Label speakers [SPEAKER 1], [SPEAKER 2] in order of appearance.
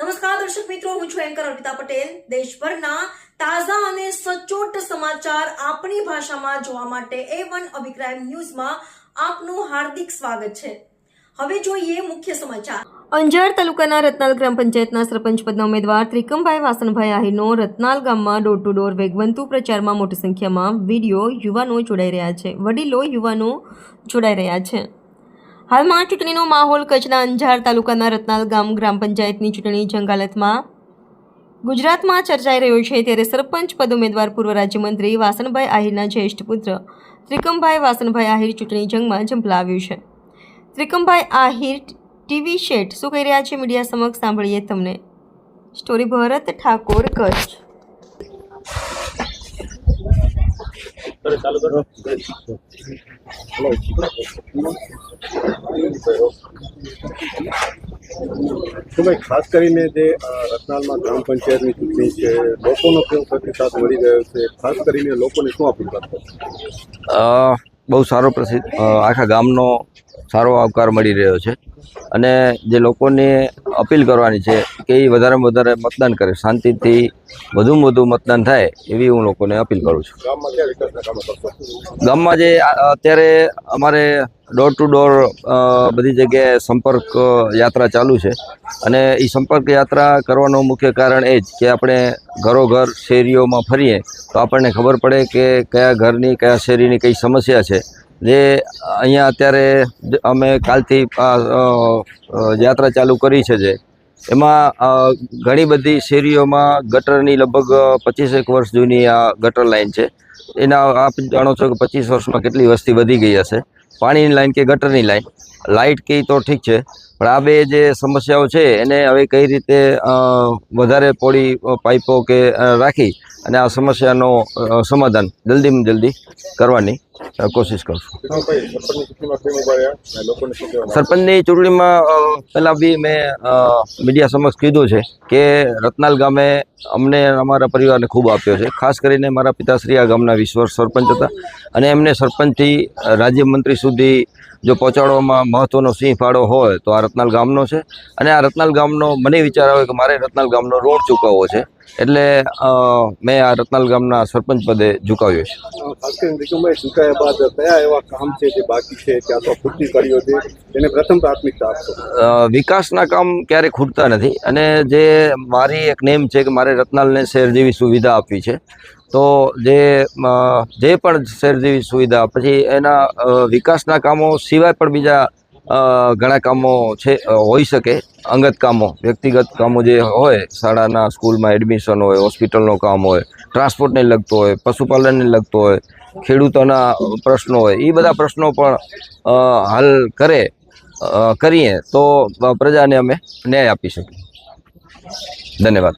[SPEAKER 1] નમસ્કાર, દર્શક મિત્રો, હું છું એન્કર અર્પિતા પટેલ. દેશભરના તાજા અને સચોટ સમાચાર આપણી ભાષામાં જોવા માટે એ વન અભિપ્રાય ન્યૂઝમાં આપનું હાર્દિક સ્વાગત છે. હવે જોઈએ મુખ્ય સમાચાર. અંજાર તાલુકાના રત્નાલ ગ્રામ પંચાયતના સરપંચ પદના ઉમેદવાર ત્રિકમભાઈ વાસણભાઈ આહિરનો રત્નાલ ગામમાં ડોર ટુ ડોર વેગવંતુ પ્રચારમાં મોટી સંખ્યામાં વીડિયો યુવાનો જોડાઈ રહ્યા છે. વડીલો યુવાનો જોડાઈ રહ્યા છે. હાલમાં ચૂંટણીનો માહોલ કચ્છના અંજાર તાલુકાના રત્નાલ ગામ ગ્રામ પંચાયતની ચૂંટણી જંગાલતમાં ગુજરાતમાં ચર્ચાઈ રહ્યો છે ત્યારે સરપંચ પદ ઉમેદવાર પૂર્વ રાજ્યમંત્રી વાસણભાઈ આહિરના જ્યેષ્ઠ પુત્ર ત્રિકમભાઈ વાસણભાઈ આહિર ચૂંટણી જંગમાં ઝંપલાવ્યું છે. ત્રિકમભાઈ આહિર ટીવી શેઠ શું કહી રહ્યા છે મીડિયા સમક્ષ સાંભળીએ તમને. સ્ટોરી ભરત ઠાકોર કચ્છ.
[SPEAKER 2] ભાઈ ખાસ કરીને જે રતનાલમાં ગ્રામ પંચાયતની ચૂંટણી છે લોકોનો કેવો પ્રતિસાદ મળી રહ્યો છે? ખાસ કરીને લોકોને શું અપીલ કરશો?
[SPEAKER 3] બહુ સારો પ્રસિદ્ધ આખા ગામનો સારો આવકાર મળી રહ્યો છે. અને જે લોકોને અપીલ કરવાની છે કે એ વધારેમાં વધારે મતદાન કરે શાંતિથી વધુમાં વધુ મતદાન થાય એવી હું લોકોને અપીલ કરું છું.
[SPEAKER 2] ગામમાં
[SPEAKER 3] જે અત્યારે અમારે ડોર ટુ ડોર બધી જગ્યાએ સંપર્ક યાત્રા ચાલુ છે. અને એ સંપર્ક યાત્રા કરવાનું મુખ્ય કારણ એ જ કે આપણે ઘરોઘર શેરીઓમાં ફરીએ તો આપણને ખબર પડે કે કયા ઘરની કયા શેરીની કઈ સમસ્યા છે. જે અહીંયા અત્યારે અમે કાલથી યાત્રા ચાલુ કરી છે જે. એમાં ઘણી બધી શેરીઓમાં ગટરની લગભગ પચીસેક વર્ષ જૂની આ ગટર લાઈન છે. એના આપ જાણો છો કે પચીસ વર્ષમાં કેટલી વસ્તી વધી ગઈ હશે. પાણીની લાઈન કે ગટરની લાઈન? લાઇટ કે તો ઠીક છે, પણ આ બે જે સમસ્યાઓ છે, એને હવે કઈ રીતે વધારે પોળી પાઇપો કે રાખી અને આ સમસ્યાનો સમાધાન જલ્દીમાં જલ્દી કરવાની. કોશિશ કરશું
[SPEAKER 2] સરપંચની ચૂંટણીમાં
[SPEAKER 3] પહેલાં બી મેં મીડિયા સમક્ષ કીધું છે કે રત્નાલ ગામે અમને અમારા પરિવારને ખૂબ આપ્યો છે. ખાસ કરીને મારા પિતાશ્રી આ ગામના વિશ્વ સરપંચ હતા અને એમને સરપંચથી રાજ્યમંત્રી સુધી જો પહોંચાડવામાં મહત્ત્વનો સિંહ ફાળો હોય તો આ રત્નાલ ગામનો છે. અને આ રત્નાલ ગામનો મને વિચાર આવે કે મારે રત્નાલ ગામનો ઋણ ચૂકવવો છે. એટલે મેં આ રત્નાલ ગામના સરપંચ પદે ઝુકાવ્યો છે.
[SPEAKER 2] બાદ કયા એવા કામ છે જે બાકી છે ત્યાં તો પૂર્તિ કર્યો છે એને પ્રથમ પ્રાથમિકતા આપશો.
[SPEAKER 3] વિકાસના કામ ક્યારેય ખૂટતા નથી. અને જે મારી એક નેમ છે કે મારે રત્નાલને શહેર જેવી સુવિધા આપવી છે. તો જે પણ શહેર જેવી સુવિધા, પછી એના વિકાસના કામો સિવાય પણ બીજા ઘણા કામો છે હોઈ શકે. અંગત કામો, વ્યક્તિગત કામો જે હોય, શાળાના સ્કૂલમાં એડમિશન હોય, હોસ્પિટલનું કામ હોય, ટ્રાન્સપોર્ટને લગતો હોય, પશુપાલનને લગતો હોય, ખેડૂતોના પ્રશ્નો હોય એ બધા પ્રશ્નો પણ હલ કરે કરીએ તો પ્રજાને અમે ન્યાય આપી શકીએ. ધન્યવાદ.